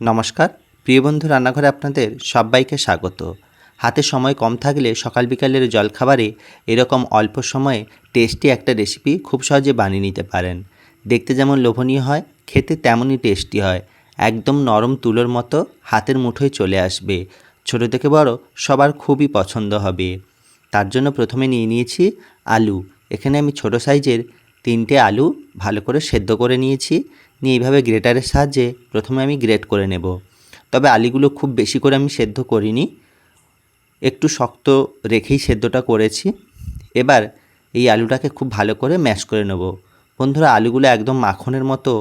নমস্কার। প্রিয় বন্ধু, রান্নাঘরে আপনাদের সবাইকে স্বাগত। হাতে সময় কম থাকলে সকাল বিকালের জলখাবারে এরকম অল্প সময়ে টেস্টি একটা রেসিপি খুব সহজে বানিয়ে নিতে পারেন। দেখতে যেমন লোভনীয় হয়, খেতে তেমনই টেস্টি হয়। একদম নরম তুলোর মতো হাতের মুঠোয় চলে আসবে। ছোট থেকে বড় সবার খুবই পছন্দ হবে। তার জন্য প্রথমে নিয়ে নিয়েছি আলু। এখানে আমি ছোট সাইজের তিনটে আলু ভালো করে সেদ্ধ করে নিয়েছি। নিয়ে এইভাবে গ্রেটারের সাহায্যে প্রথমে আমি গ্রেট করে নেব। তবে আলুগুলো খুব বেশি করে আমি সেদ্ধ করিনি। একটু শক্ত রেখেই সেদ্ধটা করেছি। এবার এই আলুটাকে খুব ভালো করে ম্যাশ করে নেব। বন্ধুরা, আলুগুলো একদম মাখনের মতো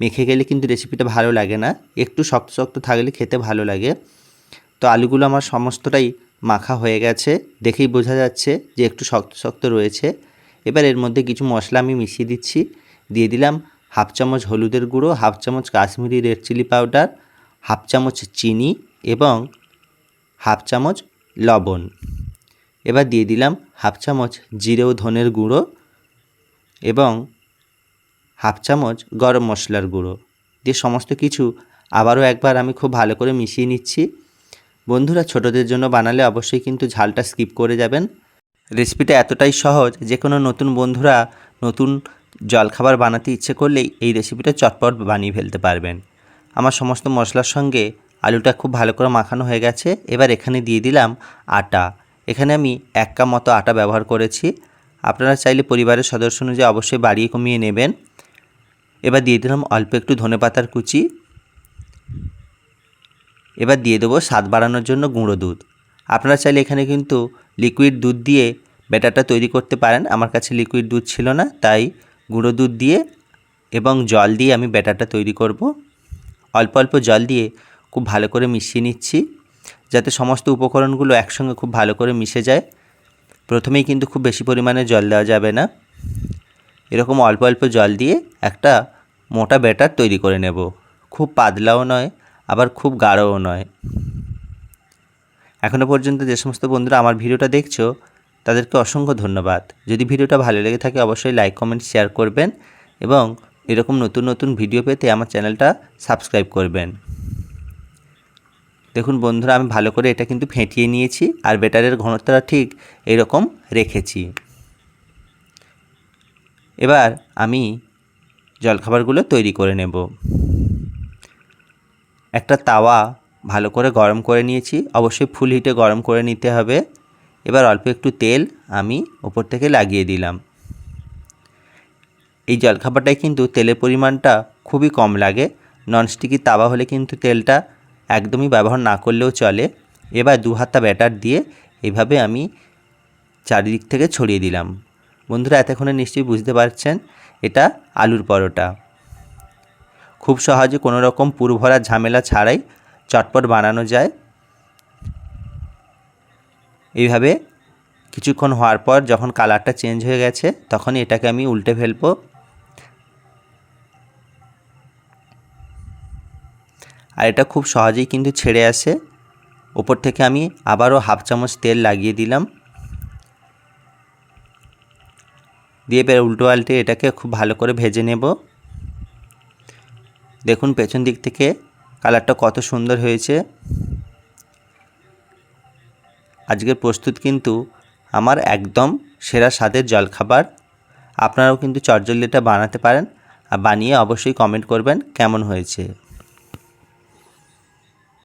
মেখে গেলে কিন্তু রেসিপিটা ভালো লাগে না। একটু শক্ত শক্ত থাকলে খেতে ভালো লাগে। তো আলুগুলো আমার সমস্তটাই মাখা হয়ে গেছে। দেখেই বোঝা যাচ্ছে যে একটু শক্ত শক্ত রয়েছে। এবার এর মধ্যে কিছু মশলা আমি মিশিয়ে দিচ্ছি। দিয়ে দিলাম হাফ চামচ হলুদের গুঁড়ো, হাফ চামচ Kashmiri red chilli powder, half চামচ চিনি এবং হাফ চামচ লবণ। এবার দিয়ে দিলাম হাফ চামচ জিরে ও ধনের গুঁড়ো এবং হাফ চামচ গরম মশলার গুঁড়ো। দিয়ে সমস্ত কিছু আবারও একবার আমি খুব ভালো করে মিশিয়ে নিচ্ছি। বন্ধুরা, ছোটদের জন্য বানালে অবশ্যই কিন্তু ঝালটা স্কিপ করে যাবেন। রেসিপিটা এতটাই সহজ যে কোনো নতুন বন্ধুরা নতুন জলখাবার বানাতে ইচ্ছে করলেই এই রেসিপিটা চটপট বানিয়ে ফেলতে পারবেন। আমার সমস্ত মশলার সঙ্গে আলুটা খুব ভালো করে মাখানো হয়ে গেছে। এবার এখানে দিয়ে দিলাম আটা। এখানে আমি এক কাপ মতো আটা ব্যবহার করেছি। আপনারা চাইলে পরিবারের সদস্য অনুযায়ী অবশ্যই বাড়িয়ে কমিয়ে নেবেন। এবার দিয়ে দিলাম অল্প একটু ধনে পাতার কুচি। এবার দিয়ে দেবো স্বাদ বাড়ানোর জন্য গুঁড়ো দুধ। আপনারা চাইলে এখানে কিন্তু লিকুইড দুধ দিয়ে ব্যাটারটা তৈরি করতে পারেন। আমার কাছে লিকুইড দুধ ছিল না, তাই গুঁড়ো দুধ দিয়ে এবং জল দিয়ে আমি ব্যাটারটা তৈরি করব। অল্প অল্প জল দিয়ে খুব ভালো করে মিশিয়ে নিচ্ছি যাতে সমস্ত উপকরণগুলো একসঙ্গে খুব ভালো করে মিশে যায়। প্রথমেই কিন্তু খুব বেশি পরিমাণে জল দেওয়া যাবে না। এরকম অল্প অল্প জল দিয়ে একটা মোটা ব্যাটার তৈরি করে নেব। খুব পাতলাও নয়, আবার খুব গাঢ়ও নয়। এখনও পর্যন্ত যে সমস্ত বন্ধুরা আমার ভিডিওটা দেখছ তাদেরকে অসংখ্য ধন্যবাদ। যদি ভিডিওটা ভালো লেগে থাকে, অবশ্যই লাইক, কমেন্ট, শেয়ার করবেন এবং এরকম নতুন নতুন ভিডিও পেতে আমার চ্যানেলটা সাবস্ক্রাইব করবেন। দেখুন বন্ধুরা, আমি ভালো করে এটা কিন্তু ফেটিয়ে নিয়েছি আর বেটারের ঘনত্বটা ঠিক এরকম রেখেছি। এবার আমি জলখাবারগুলো তৈরি করে নেব। একটা তাওয়া ভালো করে গরম করে নিয়েছি। অবশ্যই ফুল হিটে গরম করে নিতে হবে। এবার অল্প একটু তেল আমি ওপর থেকে লাগিয়ে দিলাম। এই জলখাবারটায় কিন্তু তেলের পরিমাণটা খুবই কম লাগে। ননস্টিকি তাওয়া হলে কিন্তু তেলটা একদমই ব্যবহার না করলেও চলে। এবার দু হাতা ব্যাটার দিয়ে এভাবে আমি চারিদিক থেকে ছড়িয়ে দিলাম। বন্ধুরা, এতক্ষণে নিশ্চয়ই বুঝতে পারছেন, এটা আলুর পরোটা। খুব সহজে কোনো রকম পুরভরা ঝামেলা ছাড়াই চটপট বানানো যায়। এইভাবে কিছুক্ষণ হওয়ার পর যখন কালারটা চেঞ্জ হয়ে গেছে, তখনই এটাকে আমি উল্টে ফেলব। আর এটা খুব সহজেই কিন্তু ছেড়ে আসে। ওপর থেকে আমি আবারও হাফ চামচ তেল লাগিয়ে দিলাম। দিয়ে এবার উল্টো পাল্টে এটাকে খুব ভালো করে ভেজে নেব। দেখুন পেছন দিক থেকে কালারটা কত সুন্দর হয়েছে। আজকের প্রস্তুত কিন্তু আমার একদম সেরা স্বাদের জলখাবার। আপনারাও কিন্তু চটজলদিটা বানাতে পারেন। আর বানিয়ে অবশ্যই কমেন্ট করবেন কেমন হয়েছে।